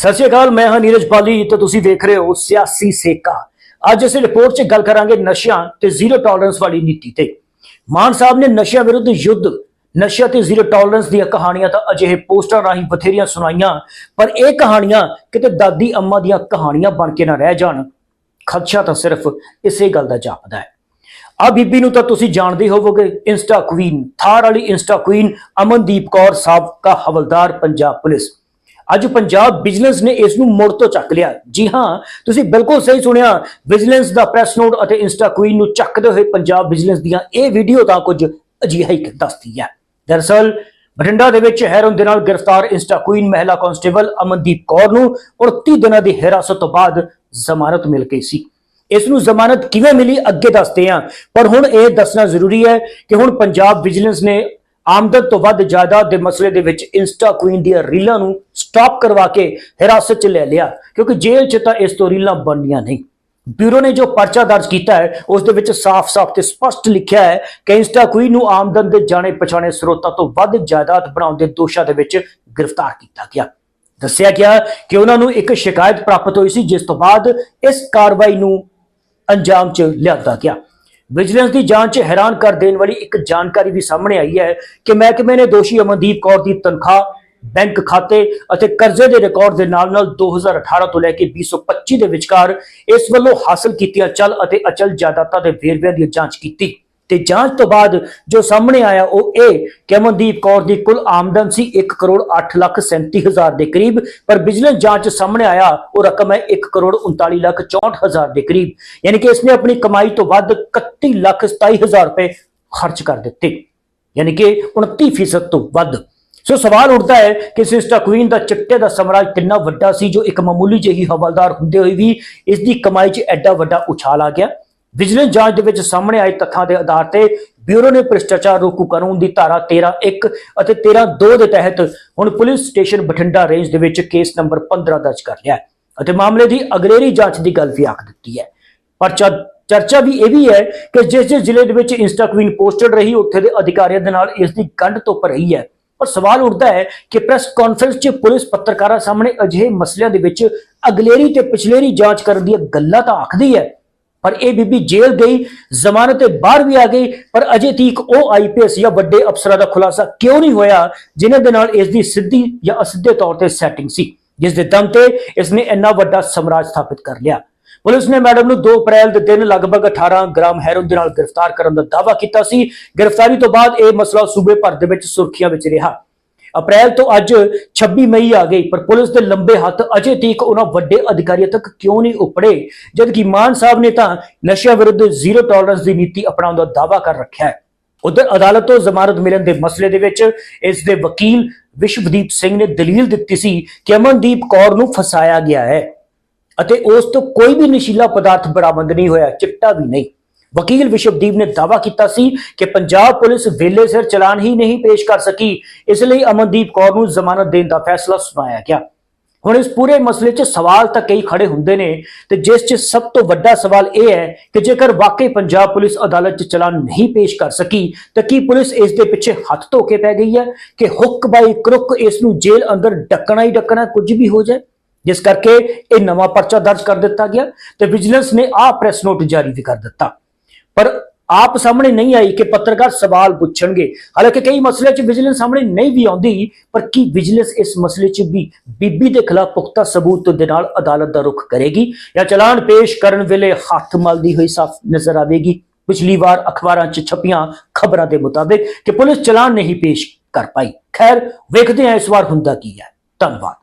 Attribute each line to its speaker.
Speaker 1: ਸਤਿ ਸ਼੍ਰੀ ਅਕਾਲ, ਮੈਂ ਹਾਂ ਨੀਰਜ ਪਾਲੀ ਤੇ ਤੁਸੀਂ ਦੇਖ ਰਹੇ ਹੋ ਸਿਆਸੀ ਸੇਕਾ। ਅੱਜ ਅਸੀਂ ਰਿਪੋਰਟ 'ਚ ਗੱਲ ਕਰਾਂਗੇ ਨਸ਼ਿਆਂ ਤੇ ਜ਼ੀਰੋ ਟੋਲਰੈਂਸ ਵਾਲੀ ਨੀਤੀ ਤੇ। ਮਾਨ ਸਾਹਿਬ ਨੇ ਨਸ਼ਿਆਂ ਵਿਰੁੱਧ ਯੁੱਧ, ਨਸ਼ਿਆਂ ਤੇ ਜ਼ੀਰੋ ਟੋਲਰੈਂਸ ਦੀਆਂ ਕਹਾਣੀਆਂ ਤਾਂ ਅਜਿਹੇ ਪੋਸਟਰ ਰਾਹੀਂ ਬਥੇਰੀਆਂ ਸੁਣਾਈਆਂ, ਪਰ ਇਹ ਕਹਾਣੀਆਂ ਕਿਤੇ ਦਾਦੀ ਅੰਮਾ ਦੀਆਂ ਕਹਾਣੀਆਂ ਬਣ ਕੇ ਨਾ ਰਹਿ ਜਾਣ। ਖਦਸ਼ਾ ਤਾਂ ਸਿਰਫ ਇਸੇ ਗੱਲ ਦਾ ਜਾਪਦਾ ਹੈ। ਆ ਬੀਬੀ ਨੂੰ ਤਾਂ ਤੁਸੀਂ ਜਾਣਦੇ ਹੋਵੋਗੇ, ਇੰਸਟਾ ਕੁਈਨ ਥਾਰ ਵਾਲੀ ਇੰਸਟਾ ਕੁਈਨ ਅਮਨਦੀਪ ਕੌਰ ਸਾਬਕਾ ਹਵਲਦਾਰ ਪੰਜਾਬ ਪੁਲਿਸ। ਅੱਜ ਪੰਜਾਬ ਵਿਜੀਲੈਂਸ ਨੇ ਇਸ ਨੂੰ ਮੁੜ ਤੋਂ ਚੱਕ ਲਿਆ ਜੀ ਹਾਂ, ਤੁਸੀਂ ਬਿਲਕੁਲ ਸਹੀ ਸੁਣਿਆ ਵਿਜੀਲੈਂਸ ਦਾ ਪ੍ਰੈਸ ਨੋਟ ਅਤੇ ਇੰਸਟਾ ਕੁਈਨ ਨੂੰ ਚੱਕਦੇ ਹੋਏ ਪੰਜਾਬ ਵਿਜੀਲੈਂਸ ਦੀਆਂ ਇਹ ਵੀਡੀਓ ਤਾਂ ਕੁਝ ਅਜਿਹਾ ਹੀ ਦੱਸਦੀ ਹੈ। ਦਰਅਸਲ ਬਠਿੰਡਾ ਦੇ ਵਿੱਚ ਹੈਰੋਨ ਦੇ ਨਾਲ ਗ੍ਰਿਫਤਾਰ ਇੰਸਟਾ ਕੁਈਨ ਮਹਿਲਾ ਕਾਂਸਟੇਬਲ ਅਮਨਦੀਪ ਕੌਰ ਨੂੰ 29 ਦਿਨਾਂ ਦੀ ਹਿਰਾਸਤ ਤੋਂ ਬਾਅਦ ਜ਼ਮਾਨਤ ਮਿਲ ਗਈ ਸੀ। ਇਸ ਨੂੰ ਜ਼ਮਾਨਤ ਕਿਵੇਂ ਮਿਲੀ ਅੱਗੇ ਦੱਸਦੇ ਹਾਂ, ਪਰ ਹੁਣ ਇਹ ਦੱਸਣਾ ਜ਼ਰੂਰੀ ਹੈ ਕਿ ਹੁਣ ਪੰਜਾਬ ਵਿਜੀਲੈਂਸ ਨੇ ਆਮਦਨ ਤੋਂ ਵੱਧ ਜਾਇਦਾਦ ਦੇ ਮਸਲੇ ਦੇ ਵਿੱਚ ਇੰਸਟਾ ਕੁਈਨ ਦੀਆਂ ਰੀਲਾਂ ਨੂੰ ਸਟਾਪ ਕਰਵਾ ਕੇ ਹਿਰਾਸਤ 'ਚ ਲੈ ਲਿਆ, ਕਿਉਂਕਿ ਜੇਲ੍ਹ 'ਚ ਤਾਂ ਇਸ ਤੋਂ ਰੀਲਾਂ ਬਣਨੀਆਂ ਨਹੀਂ। ਬਿਊਰੋ ਨੇ ਜੋ ਪਰਚਾ ਦਰਜ ਕੀਤਾ ਹੈ, ਉਸ ਦੇ ਵਿੱਚ ਸਾਫ਼-ਸਾਫ਼ ਤੇ ਸਪਸ਼ਟ ਲਿਖਿਆ ਹੈ ਕਿ ਇੰਸਟਾ ਕੁਈਨ ਨੂੰ ਆਮਦਨ ਦੇ ਜਾਣੇ ਪਛਾਣੇ ਸਰੋਤਾਂ ਤੋਂ ਵੱਧ ਜਾਇਦਾਦ ਬਣਾਉਣ ਦੇ ਦੋਸ਼ਾਂ ਦੇ ਵਿੱਚ ਗ੍ਰਿਫਤਾਰ ਕੀਤਾ ਗਿਆ। ਦੱਸਿਆ ਗਿਆ ਕਿ ਉਹਨਾਂ ਨੂੰ ਇੱਕ ਸ਼ਿਕਾਇਤ ਪ੍ਰਾਪਤ ਹੋਈ ਸੀ, ਜਿਸ ਤੋਂ ਬਾਅਦ ਇਸ ਕਾਰਵਾਈ ਨੂੰ ਅੰਜਾਮ 'ਚ ਲਿਆਂਦਾ ਗਿਆ। ਵਿਜੀਲੈਂਸ ਦੀ ਜਾਂਚ ਹੈਰਾਨ ਕਰ ਦੇਣ ਵਾਲੀ ਇੱਕ ਜਾਣਕਾਰੀ ਵੀ ਸਾਹਮਣੇ ਆਈ ਹੈ ਕਿ ਮਹਿਕਮੇ ਨੇ ਦੋਸ਼ੀ ਅਮਨਦੀਪ ਕੌਰ ਦੀ ਤਨਖਾਹ, ਬੈਂਕ ਖਾਤੇ ਅਤੇ ਕਰਜ਼ੇ ਦੇ ਰਿਕਾਰਡ ਦੇ ਨਾਲ-ਨਾਲ 2018 ਤੋਂ ਲੈ ਕੇ 2025 ਦੇ ਵਿਚਕਾਰ ਇਸ ਵੱਲੋਂ ਹਾਸਲ ਕੀਤੀਆਂ ਚਲ ਅਤੇ ਅਚਲ ਜਾਇਦਾਦਾਂ ਦੇ ਵੇਰਵਿਆਂ ਦੀ ਜਾਂਚ ਕੀਤੀ। ਤੇ ਜਾਂਚ ਤੋਂ ਬਾਅਦ ਜੋ ਸਾਹਮਣੇ ਆਇਆ ਉਹ ਇਹ ਕਿ ਅਮਨਦੀਪ ਕੌਰ ਦੀ ਕੁੱਲ ਆਮਦਨ ਸੀ 1 ਕਰੋੜ 8 ਲੱਖ 37 ਹਜ਼ਾਰ ਦੇ ਕਰੀਬ, ਪਰ ਵਿਜੀਲੈਂਸ ਜਾਂਚ ਸਾਹਮਣੇ ਆਇਆ, ਉਹ ਰਕਮ ਹੈ 1 ਕਰੋੜ 39 ਲੱਖ 64 ਹਜ਼ਾਰ ਦੇ ਕਰੀਬ, ਯਾਨੀ ਕਿ ਇਸਨੇ ਆਪਣੀ ਕਮਾਈ ਤੋਂ ਵੱਧ 31 ਲੱਖ 27 ਹਜ਼ਾਰ ਰੁਪਏ ਖਰਚ ਕਰ ਦਿੱਤੇ, ਯਾਨੀ ਕਿ 29% ਤੋਂ ਵੱਧ। ਸੋ ਸਵਾਲ ਉੱਠਦਾ ਹੈ ਕਿ ਸਿਸਟਾ ਕੁਈਨ ਦਾ ਚਿੱਟੇ ਦਾ ਸਮਰਾਜ ਕਿੰਨਾ ਵੱਡਾ ਸੀ, ਜੋ ਇੱਕ ਮਾਮੂਲੀ ਜਿਹੀ ਹਵਾਲਦਾਰ ਹੁੰਦੇ ਹੋਏ ਵੀ ਇਸ ਦੀ ਕਮਾਈ 'ਚ ਐਡਾ ਵੱਡਾ ਉਛਾਲ ਆ ਗਿਆ। ਵਿਜੀਲੈਂਸ ਜਾਂਚ ਦੇ ਵਿੱਚ ਸਾਹਮਣੇ ਆਏ ਤੱਥਾਂ ਦੇ ਆਧਾਰ ਤੇ ਬਿਊਰੋ ਨੇ ਭ੍ਰਿਸ਼ਟਾਚਾਰ ਰੋਕੂ ਕਾਨੂੰਨ ਦੀ ਧਾਰਾ 13.1 ਅਤੇ 13.2 ਦੇ ਤਹਿਤ ਹੁਣ ਪੁਲਿਸ ਸਟੇਸ਼ਨ ਬਠਿੰਡਾ ਰੇਂਜ ਦੇ ਵਿੱਚ ਕੇਸ ਨੰਬਰ 15 ਦਰਜ ਕਰ ਲਿਆ ਅਤੇ ਮਾਮਲੇ ਦੀ ਅਗਲੇਰੀ ਜਾਂਚ ਦੀ ਗੱਲ ਵੀ ਆਖ ਦਿੱਤੀ ਹੈ। ਪਰ ਚ- ਚਰਚਾ ਵੀ ਇਹ ਵੀ ਹੈ ਕਿ ਜਿਸ ਜਿਸ ਜ਼ਿਲ੍ਹੇ ਦੇ ਵਿੱਚ ਇੰਸਟਾ ਕੁਈਨ ਪੋਸਟਡ ਰਹੀ, ਉੱਥੇ ਦੇ ਅਧਿਕਾਰੀਆਂ ਦੇ ਨਾਲ ਇਸ ਦੀ ਗੰਢ ਧੁੱਪ ਰਹੀ ਹੈ। ਪਰ ਸਵਾਲ ਉੱਠਦਾ ਹੈ ਕਿ ਪ੍ਰੈਸ ਕਾਨਫਰੰਸ 'ਚ ਪੁਲਿਸ ਪੱਤਰਕਾਰਾਂ ਸਾਹਮਣੇ ਅਜਿਹੇ ਮਸਲਿਆਂ ਦੇ ਵਿੱਚ ਅਗਲੇਰੀ ਤੇ ਪਿਛਲੇਰੀ ਜਾਂਚ ਕਰਨ ਦੀਆਂ ਗੱਲਾਂ ਤਾਂ ਆਖਦੀ ਹੈ। ਪਰ ਇਹ ਬੀਬੀ ਜੇਲ੍ਹ ਗਈ, ਜ਼ਮਾਨਤ ਤੇ ਬਾਹਰ ਵੀ ਆ ਗਈ, ਪਰ ਅਜੇ ਤੀਕ ਉਹ ਆਈਪੀਐਸ ਜਾਂ ਵੱਡੇ ਅਫਸਰਾਂ ਦਾ ਖੁਲਾਸਾ ਕਿਉਂ ਨਹੀਂ ਹੋਇਆ, ਜਿਨ੍ਹਾਂ ਦੇ ਨਾਲ ਇਸ ਦੀ ਸਿੱਧੀ ਜਾਂ ਅਸਿੱਧੇ ਤੌਰ ਤੇ ਸੈਟਿੰਗ ਸੀ, ਜਿਸ ਦੇ ਦਮ ਤੇ ਇਸ ਨੇ ਇੰਨਾ ਵੱਡਾ ਸਮਰਾਜ ਸਥਾਪਿਤ ਕਰ ਲਿਆ। ਪੁਲਿਸ ਨੇ ਮੈਡਮ ਨੂੰ 2 ਅਪ੍ਰੈਲ ਦੇ ਦਿਨ ਲਗਭਗ 18 ਗ੍ਰਾਮ ਹੈਰੋਇਨ ਦੇ ਨਾਲ ਗ੍ਰਿਫਤਾਰ ਕਰਨ ਦਾ ਦਾਅਵਾ ਕੀਤਾ ਸੀ। ਗ੍ਰਿਫਤਾਰੀ ਤੋਂ ਬਾਅਦ ਇਹ ਮਸਲਾ ਸੂਬੇ ਭਰ ਦੇ ਵਿੱਚ ਸੁਰਖੀਆਂ ਵਿੱਚ ਰਿਹਾ। ਅਪ੍ਰੈਲ ਤੋਂ ਅੱਜ 26 ਮਈ ਆ ਗਈ, ਪਰ ਪੁਲਿਸ ਦੇ ਲੰਬੇ ਹੱਥ ਅਜੇ ਤੀਕ ਉਹਨਾਂ ਵੱਡੇ ਅਧਿਕਾਰੀਆਂ ਤੱਕ ਕਿਉਂ ਨਹੀਂ ਉਪੜੇ? ਜਦਕਿ ਮਾਨ ਸਾਹਿਬ ਨੇ ਤਾਂ ਨਸ਼ਿਆਂ ਵਿਰੁੱਧ ਜ਼ੀਰੋ ਟੋਲਰੈਂਸ ਦੀ ਨੀਤੀ ਅਪਣਾਉਣ ਦਾ ਦਾਅਵਾ ਕਰ ਰੱਖਿਆ ਹੈ। ਉਧਰ ਅਦਾਲਤ ਤੋਂ ਜ਼ਮਾਨਤ ਮਿਲਣ ਦੇ ਮਸਲੇ ਦੇ ਵਿੱਚ ਇਸ ਦੇ ਵਕੀਲ ਵਿਸ਼ਵਦੀਪ ਸਿੰਘ ਨੇ ਦਲੀਲ ਦਿੱਤੀ ਸੀ ਕਿ ਅਮਨਦੀਪ ਕੌਰ ਨੂੰ ਫਸਾਇਆ ਗਿਆ ਹੈ ਅਤੇ ਉਸ ਤੋਂ ਕੋਈ ਵੀ ਨਸ਼ੀਲਾ ਪਦਾਰਥ ਬਰਾਮਦ ਨਹੀਂ ਹੋਇਆ, ਚਿੱਟਾ ਵੀ ਨਹੀਂ। ਵਕੀਲ ਵਿਸ਼ਵਦੀਪ ਨੇ ਦਾਅਵਾ ਕੀਤਾ ਸੀ ਕਿ ਪੰਜਾਬ ਪੁਲਿਸ ਵੇਲੇ ਸਿਰ ਚਲਾਨ ਹੀ ਨਹੀਂ ਪੇਸ਼ ਕਰ ਸਕੀ। ਇਸ ਲਈ ਅਮਨਦੀਪ ਕੌਰ ਨੂੰ ਜ਼ਮਾਨਤ ਦੇਣ ਦਾ ਫੈਸਲਾ ਸੁਣਾਇਆ ਗਿਆ। ਹੁਣ ਇਸ ਪੂਰੇ ਮਸਲੇ 'ਚ ਸਵਾਲ ਤਾਂ ਕਈ ਖੜੇ ਹੁੰਦੇ ਨੇ ਤੇ ਜਿਸ 'ਚ ਸਭ ਤੋਂ ਵੱਡਾ ਸਵਾਲ ਇਹ ਹੈ ਕਿ ਜੇਕਰ ਵਾਕਈ ਪੰਜਾਬ ਪੁਲਿਸ ਅਦਾਲਤ 'ਚ ਚਲਾਨ ਨਹੀਂ ਪੇਸ਼ ਕਰ ਸਕੀ, ਤਾਂ ਕੀ ਪੁਲਿਸ ਇਸ ਦੇ ਪਿੱਛੇ ਹੱਥ ਧੋ ਕੇ ਪੈ ਗਈ ਹੈ ਕਿ ਹੁੱਕ ਬਾਈ ਕਰੁੱਕ ਇਸ ਨੂੰ ਜੇਲ੍ਹ ਅੰਦਰ ਡੱਕਣਾ ਹੀ ਡੱਕਣਾ ਕੁਝ ਵੀ ਹੋ ਜਾਏ? ਜਿਸ ਕਰਕੇ ਇਹ ਨਵਾਂ ਪਰਚਾ ਦਰਜ ਕਰ ਦਿੱਤਾ ਗਿਆ ਤੇ ਵਿਜੀਲੈਂਸ ਨੇ ਆਹ ਪ੍ਰੈਸ ਨੋਟ ਜਾਰੀ ਵੀ ਕਰ ਦਿੱਤਾ। ਪਰ ਆਪ ਸਾਹਮਣੇ ਨਹੀਂ ਆਈ ਕਿ ਪੱਤਰਕਾਰ ਸਵਾਲ ਪੁੱਛਣਗੇ। ਹਾਲਾਂਕਿ ਕਈ ਮਸਲੇ 'ਚ ਵਿਜੀਲੈਂਸ ਸਾਹਮਣੇ ਨਹੀਂ ਵੀ ਆਉਂਦੀ, ਪਰ ਕੀ ਵਿਜੀਲੈਂਸ ਇਸ ਮਸਲੇ 'ਚ ਵੀ ਬੀਬੀ ਦੇ ਖਿਲਾਫ ਪੁਖਤਾ ਸਬੂਤ ਦੇ ਨਾਲ ਅਦਾਲਤ ਦਾ ਰੁਖ ਕਰੇਗੀ ਜਾਂ ਚਲਾਨ ਪੇਸ਼ ਕਰਨ ਵੇਲੇ ਹੱਥ ਮਲਦੀ ਹੋਈ ਸਾਫ਼ ਨਜ਼ਰ ਆਵੇਗੀ? ਪਿਛਲੀ ਵਾਰ ਅਖਬਾਰਾਂ 'ਚ ਛਪੀਆਂ ਖਬਰਾਂ ਦੇ ਮੁਤਾਬਿਕ ਕਿ ਪੁਲਿਸ ਚਲਾਨ ਨਹੀਂ ਪੇਸ਼ ਕਰ ਪਾਈ। ਖੈਰ, ਵੇਖਦੇ ਹਾਂ ਇਸ ਵਾਰ ਹੁੰਦਾ ਕੀ ਹੈ। ਧੰਨਵਾਦ।